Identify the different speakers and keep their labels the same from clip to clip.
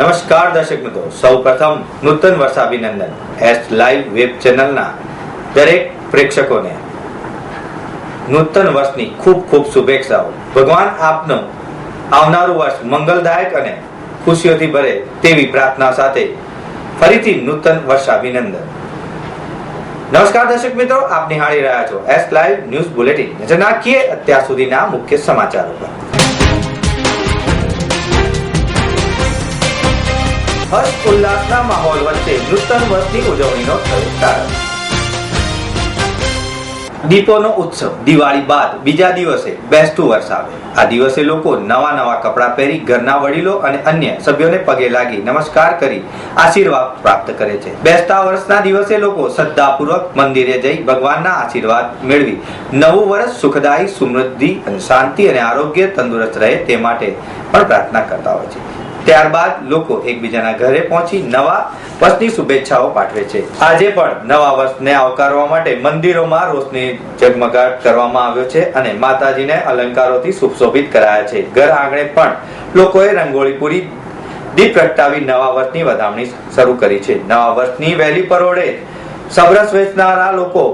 Speaker 1: નમસ્કાર દર્શક મિત્રો. સૌ પ્રથમ નૂતન વર્ષાભિનંદન એસ લાઈવ વેબ ચેનલના દરેક પ્રેક્ષકોને. નૂતન વર્ષની ખૂબ ખૂબ શુભેચ્છાઓ. ભગવાન આપનું આવનારું વર્ષ મંગલદાયક અને ખુશીઓથી ભરે તેવી પ્રાર્થના સાથે ફરીથી નૂતન વર્ષાભિનંદન નમસ્કાર દર્શક મિત્રો, આપ નિહાળી રહ્યા છો એસ લાઈવ ન્યૂઝ બુલેટિન. નજર નાખીએ અત્યાર સુધીના મુખ્ય સમાચારો પર. હર્ષ ઉલ્લાસના માહોલ વચ્ચે નૂતન વર્ષની ઉજવણીનો થયો પ્રારંભ. દીપોનો ઉત્સવ, દિવાળી બાદ બીજા દિવસે બેસતું વર્ષ આવે. આ દિવસે લોકો નવા નવા કપડાં પહેરી ઘરના વડીલો અને અન્ય સભ્યોને પગે લાગી નમસ્કાર કરી આશીર્વાદ પ્રાપ્ત કરે છે. બેસતા વર્ષના દિવસે લોકો શ્રદ્ધાપૂર્વક મંદિરે જઈ ભગવાનના આશીર્વાદ મેળવી. નવું વર્ષ સુખદાયી, સમૃદ્ધિ અને શાંતિ અને આરોગ્ય તંદુરસ્ત રહે તે માટે પણ પ્રાર્થના કરતા હોય છે. ત્યારબાદ લોકો એકબીજાના ઘરે પહોંચી નવા વર્ષની શુભેચ્છાઓ પાઠવે છે. આજે પણ નવા વર્ષને આવકારવા માટે મંદિરોમાં રોશની ઝગમગાટ કરવામાં આવ્યો છે અને માતાજીને અલંકારોથી સુશોભિત કરાયા છે. ઘર આંગણે પણ લોકોએ રંગોળી પૂરી દીપ પ્રગટાવી નવા વર્ષની વધામણી શરૂ કરી છે. નવા વર્ષની વહેલી પરોળે સબરસ વેચનારા લોકો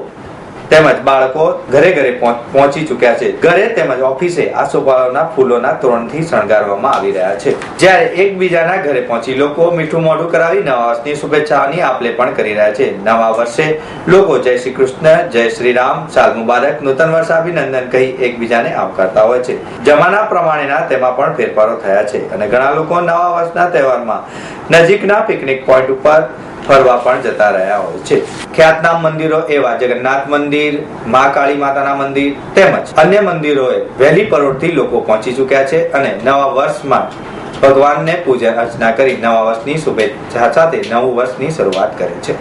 Speaker 1: તેમજ બાળકો ઘરે ઘરે પહોંચી ચૂક્યા છે. ઘરે તેમજ ઓફિસે આસોપાલવના ફૂલોના તોરણથી શણગારવામાં આવી રહ્યા છે. જ્યારે એકબીજાના ઘરે પહોંચી લોકો મીઠું મોઢું કરાવી નવા વર્ષની શુભેચ્છાઓની આપલે પણ કરી રહ્યા છે. નવા વર્ષે લોકો જય શ્રી કૃષ્ણ, જય શ્રી રામ, સાલ મુબારક, નૂતન વર્ષ અભિનંદન કહી એકબીજાને આવકારતા હોય છે. જમાના પ્રમાણેના તેમાં પણ ફેરફારો થયા છે. અને ઘણા લોકો નવા વર્ષના તહેવારમાં નજીકના પિકનિક પોઈન્ટ ઉપર ફરવા પણ જતા રહ્યા હોય છે. ખ્યાતનામ મંદિરો એવા જગન્નાથ મંદિર મહાકાળી માતાના મંદિર તેમજ અન્ય મંદિરોએ વહેલી પરોળથી લોકો પહોંચી ચૂક્યા છે અને નવા વર્ષમાં ભગવાનને પૂજા અર્ચના કરી નવા વર્ષની શુભેચ્છા સાથે નવું વર્ષની શરૂઆત કરે છે.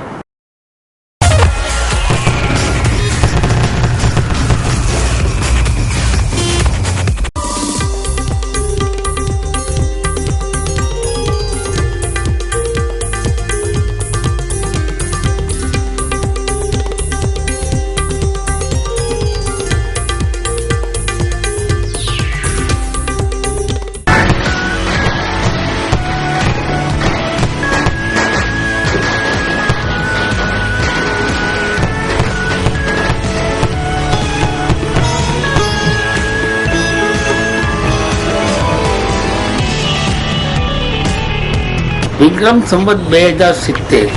Speaker 2: વિક્રમ સંવત બે હજાર સિત્તેર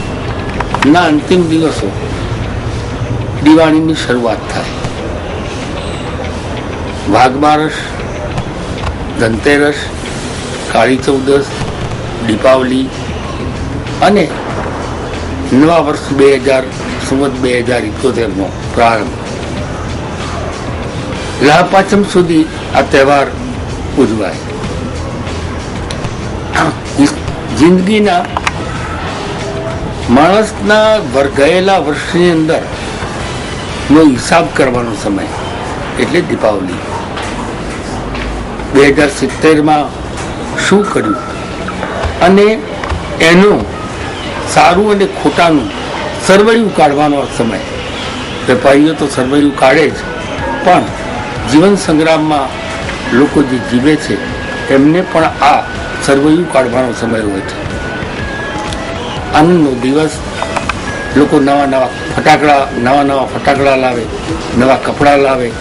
Speaker 2: ના અંતિમ દિવસો દિવાળીની શરૂઆત થાય. વાઘબારસ ધનતેરસ, કાળી ચૌદસ, દીપાવલી અને નવા વર્ષ બે હજાર, સંવત બે હજાર ઇકોતેરનો પ્રારંભ. લાભ પાંચમ સુધી આ તહેવાર ઉજવાય. જિંદગીના માણસના ગયેલા વર્ષની અંદર નો હિસાબ કરવાનો સમય, એટલે દીપાવલી. બે હજાર સિત્તેરમાં શું કર્યું? અને એનું સારું અને ખોટાનું સરવૈયું કાઢવાનો સમય. વેપારીઓ તો સરવૈયું કાઢે જ, પણ જીવન સંગ્રામમાં લોકો જે જીવે છે, એમને પણ આ સરવૈયું કાઢવાનો સમય હોય છે આનંદનો દિવસ, લોકો નવા નવા ફટાકડા, નવા નવા ફટાકડા લાવે, નવા કપડાં લાવે,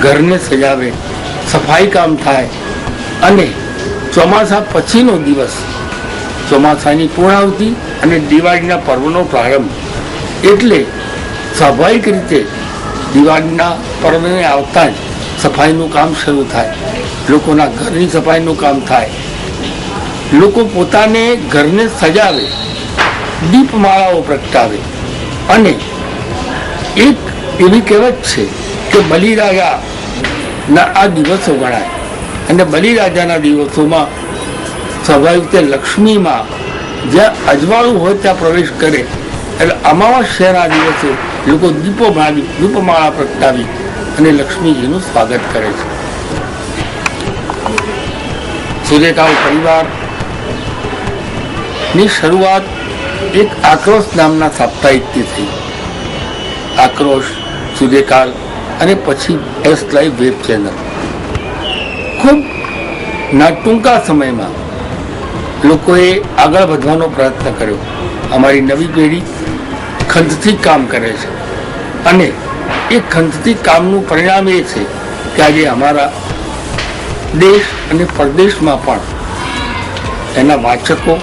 Speaker 2: ઘરને સજાવે, સફાઈ કામ થાય. અને ચોમાસા પછીનો દિવસ, ચોમાસાની પૂર્ણાવતિ અને દિવાળીના પર્વનો પ્રારંભ. એટલે સ્વાભાવિક રીતે દિવાળીના પર્વને આવતા જ સફાઈનું કામ શરૂ થાય. લોકોના ઘરની સફાઈનું કામ થાય. લોકો પોતાને ઘરને સજાવે, દીપમાળાઓ પ્રગટાવે. અને એક એવી કહેવત છે કે બલિરાજાના આ દિવસો ગણાય. અને બલિરાજાના દિવસોમાં સ્વાભાવિક રીતે લક્ષ્મીમાં જ્યાં અજવાળું હોય ત્યાં પ્રવેશ કરે. એટલે અમાવાસ્યાના દિવસે લોકો દીપો ભાવી દીપમાળા પ્રગટાવી અને લક્ષ્મીજીનું સ્વાગત કરે છે. સૂર્યકાળ પરિવાર? ની શરૂઆત એક આક્રોશ નામના સાપ્તાહિકથી થઈ. આક્રોશ, સૂર્યકાળ અને પછી એસ લાઈવ વેબ ચેનલ. ખૂબ ના ટૂંકા સમયમાં લોકોએ આગળ વધવાનો પ્રયત્ન કર્યો. અમારી નવી પેઢી ખંતથી કામ કરે છે. અને એ ખંતથી કામનું પરિણામ એ છે કે આજે અમારા દેશ અને પરદેશમાં પણ એના વાચકો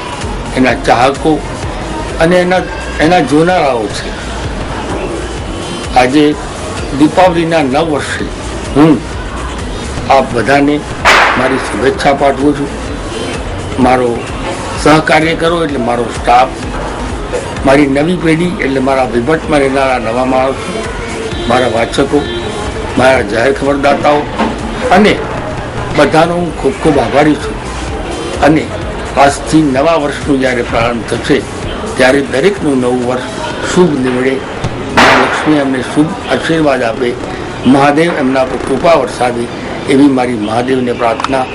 Speaker 2: એના ચાહકો અને એના એના જોનારાઓ છે. આજે દીપાવલીના નવ વર્ષે હું આપ બધાને મારી શુભેચ્છા પાઠવું છું. મારો સહકાર્ય કરો એટલે મારો સ્ટાફ, મારી નવી પેઢી એટલે મારા વિભટમાં રહેનારા નવા માણસો, મારા વાચકો, મારા જાહેર ખબરદાતાઓ અને બધાનો હું ખૂબ ખૂબ આભારી છું. અને આજથી નવા વર્ષનું જ્યારે પ્રારંભ થશે, ત્યારે દરેકનું નવું વર્ષ શુભ નીવડે. લક્ષ્મી એમને શુભ આશીર્વાદ આપે. મહાદેવ એમના પર કૃપા વરસાવે એવી મારી મહાદેવને પ્રાર્થના.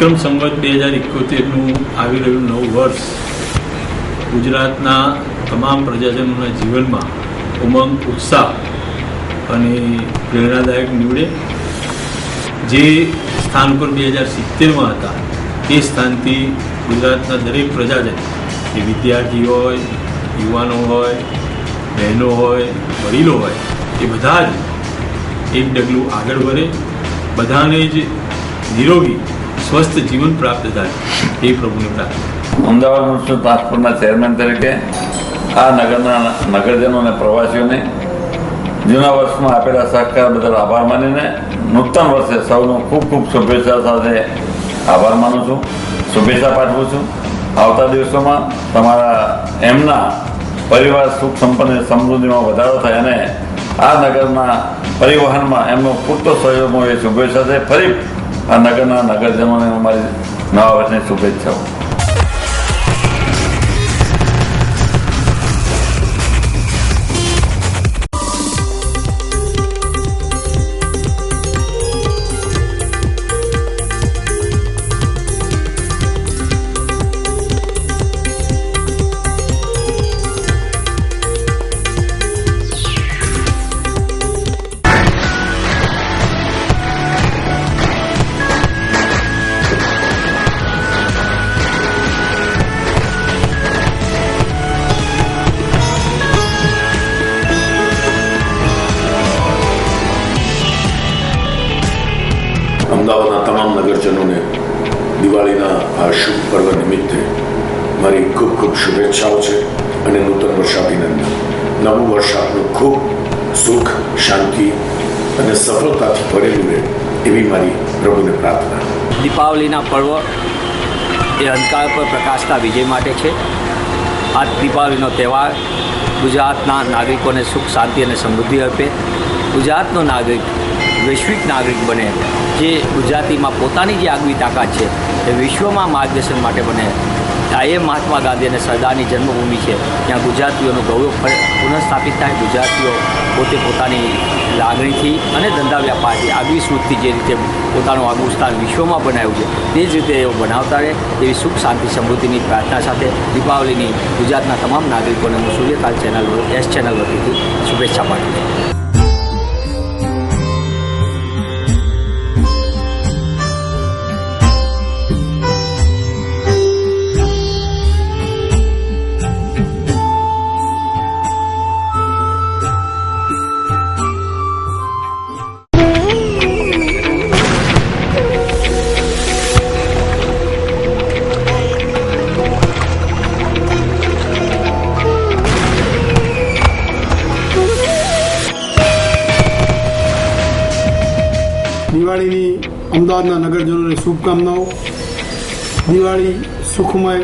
Speaker 3: વિક્રમ સંવત બે હજાર એકોતેરનું આવી રહ્યું નવું વર્ષ ગુજરાતના તમામ પ્રજાજનોના જીવનમાં ઉમંગ, ઉત્સાહ અને પ્રેરણાદાયક નીવડે. જે સ્થાન પર બે હજાર સિત્તેરમાં હતા એ સ્થાનથી ગુજરાતના દરેક પ્રજાજન એ વિદ્યાર્થી હોય, યુવાનો હોય, બહેનો હોય, વડીલો હોય, એ બધા જ એક ડગલું આગળ વધે. બધાને જ નિરોગી સ્વસ્થ જીવન પ્રાપ્ત થાય, એ પ્રભુની પ્રાર્થના.
Speaker 4: અમદાવાદ મ્યુનિસિપલ ટ્રાન્સપોર્ટના ચેરમેન તરીકે આ નગરના નગરજનો અને પ્રવાસીઓને જૂના વર્ષમાં આપેલા સહકાર બદલ આભાર માનીને નૂતન વર્ષે સૌનો ખૂબ ખૂબ શુભેચ્છા સાથે આભાર માનું છું, શુભેચ્છા પાઠવું છું. આવતા દિવસોમાં તમારા એમના પરિવાર સુખ સંપન્ન સમૃદ્ધિમાં વધારો થાય અને આ નગરના પરિવહનમાં એમનો પૂરતો સહયોગ એ શુભેચ્છા છે. ફરી આ નગરના નગરજનોને અમારી નવા વર્ષની શુભેચ્છાઓ.
Speaker 5: દીપાવલીના પર્વ એ અંધકાર પર પ્રકાશના વિજય માટે છે. આ દીપાવલીનો તહેવાર ગુજરાતના નાગરિકોને સુખ, શાંતિ અને સમૃદ્ધિ આપે. ગુજરાતનો નાગરિક, વૈશ્વિક નાગરિક બને. જે ગુજરાતીમાં પોતાની જે આગવી તાકાત છે, એ વિશ્વમાં માર્ગદર્શન માટે બને. આ એ મહાત્મા ગાંધી અને સરદારની જન્મભૂમિ છે. ત્યાં ગુજરાતીઓનું ગૌરવ પુનઃસ્થાપિત થાય ગુજરાતીઓ પોતે પોતાની લાગણીથી અને ધંધા વ્યાપારથી આગવી સૂઝથી જે રીતે પોતાનું આગવું સ્થાન વિશ્વમાં બનાવ્યું છે, તે જ રીતે એઓ બનાવતા રહે એવી સુખ, શાંતિ, સમૃદ્ધિની પ્રાર્થના સાથે દીપાવલીની ગુજરાતના તમામ નાગરિકોને હું સૂર્યકાલ ચેનલ, એસ ચેનલ વતીથી શુભેચ્છા પાઠવું છું.
Speaker 6: અમદાવાદના નગરજનોને શુભકામનાઓ. દિવાળી સુખમય,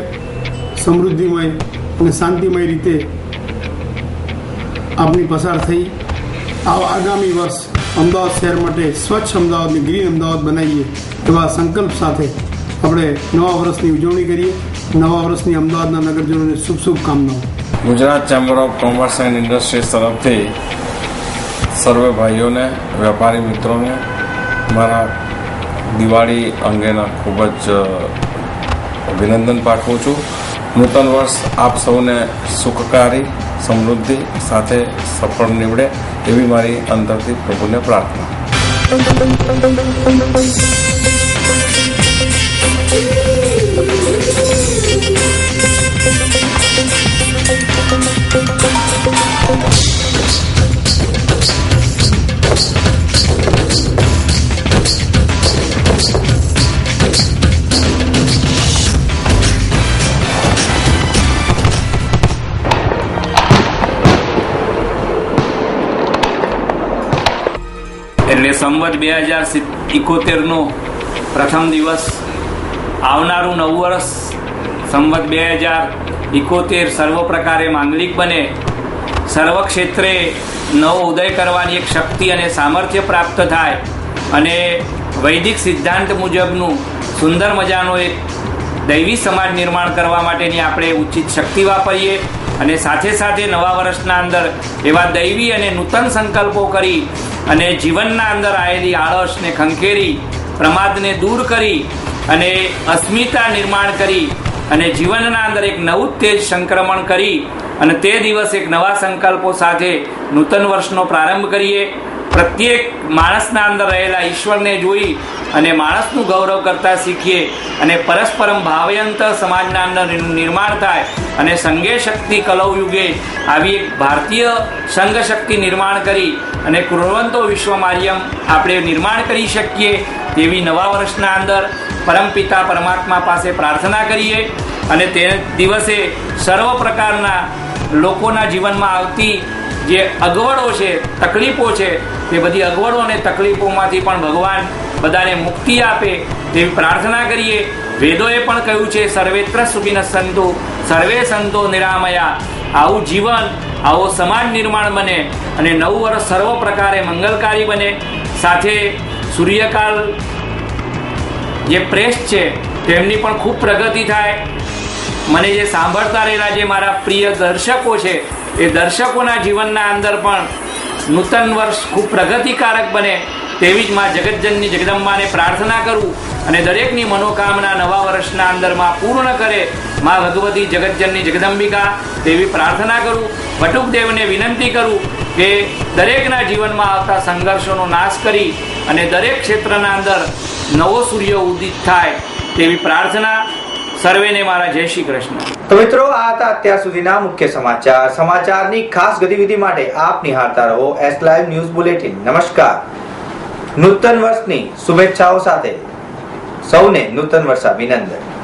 Speaker 6: સમૃદ્ધિમય અને શાંતિમય રીતે આપની પસાર થઈ. આગામી વર્ષ અમદાવાદ શહેર માટે સ્વચ્છ અમદાવાદને ગ્રીન અમદાવાદ બનાવીએ એવા સંકલ્પ સાથે આપણે નવા વર્ષની ઉજવણી કરીએ. નવા વર્ષની અમદાવાદના નગરજનોને શુભ શુભકામનાઓ.
Speaker 7: Gujarat chamber of commerce and industries તરફથી સર્વે ભાઈઓને, વેપારી મિત્રોને, મારા દિવાળી અંગેના ખૂબ જ અભિનંદન પાઠવું છું. નૂતન વર્ષ આપ સૌને સુખકારી, સમૃદ્ધિ સાથે સફળ નીવડે એવી મારી અંતરથી પ્રભુને પ્રાર્થના.
Speaker 8: સંવત બે હજાર ઇકોતેરનો પ્રથમ દિવસ. આવનારું નવું વર્ષ સંવત બે હજાર ઇકોતેર સર્વ પ્રકારે માંગલિક બને. સર્વ ક્ષેત્રે નવો ઉદય કરવાની એક શક્તિ અને સામર્થ્ય પ્રાપ્ત થાય અને વૈદિક સિદ્ધાંત મુજબનું સુંદર મજાનો એક દૈવી સમાજ નિર્માણ કરવા માટેની આપણે ઉચિત શક્તિ વાપરીએ. અને સાથે સાથે નવા વર્ષના અંદર એવા દૈવી અને નૂતન સંકલ્પો કરી અને જીવનના અંદર આવેલી આળસને ખંખેરી, પ્રમાદને દૂર કરી અને અસ્મિતા નિર્માણ કરી અને જીવનના અંદર એક નવું તેજ સંક્રમણ કરી અને તે દિવસ એક નવા સંકલ્પો સાથે નૂતન વર્ષનો પ્રારંભ કરીએ. પ્રત્યેક માણસના અંદર રહેલા ઈશ્વરને જોઈ અને માણસનું ગૌરવ કરતા શીખીએ અને પરસ્પરમ ભાવ્યંત સમાજના અંદર નિર્માણ થાય અને સંઘે શક્તિ કલવયુગે આવી એક ભારતીય સંઘ શક્તિ નિર્માણ કરી અને કુરવંતો વિશ્વ માર્યમ આપણે નિર્માણ કરી શકીએ તેવી નવા વર્ષના અંદર પરમપિતા પરમાત્મા પાસે પ્રાર્થના કરીએ અને તે દિવસે સર્વ પ્રકારના લોકોના જીવનમાં આવતી જે અગવડો છે, તકલીફો છે, તે બધી અગવડો અને તકલીફોમાંથી પણ ભગવાન બધાને મુક્તિ આપે તેવી પ્રાર્થના કરીએ. વેદોએ પણ કહ્યું છે, સર્વેત્ર સુખીન સંતો સર્વે સંતો નિરામયા. આવું જીવન, આવો સમાજ નિર્માણ બને અને નવું વર્ષ સર્વ પ્રકારે મંગલકારી બને. સાથે સૂર્યકાલ જે પ્રેસ છે, તેમની પણ ખૂબ પ્રગતિ થાય. મને જે સાંભળતા રહેલા જે મારા પ્રિય દર્શકો છે, એ દર્શકોના જીવનના અંદર પણ નૂતન વર્ષ ખૂબ પ્રગતિકારક બને તેવી જ માં જગતજનની જગદંબાને પ્રાર્થના કરું અને દરેકની મનોકામના નવા વર્ષના અંદરમાં પૂર્ણ કરે માં ભગવતી જગતજનની જગદંબિકા તેવી પ્રાર્થના કરું. વટુકદેવને વિનંતી કરું કે દરેકના જીવનમાં આવતા સંઘર્ષોનો નાશ કરી અને દરેક ક્ષેત્રના અંદર નવો સૂર્ય ઉદિત થાય તેવી પ્રાર્થના સર્વેને મારા જય શ્રી કૃષ્ણ.
Speaker 1: તો મિત્રો, આ હતા અત્યાર સુધીના મુખ્ય સમાચાર. સમાચારની ખાસ ગતિવિધિ માટે આપ નિહાળતા રહો એસ લાઈવ ન્યૂઝ બુલેટિન નમસ્કાર. નૂતન વર્ષની શુભેચ્છાઓ સાથે સૌને નૂતન વર્ષ અભિનંદન.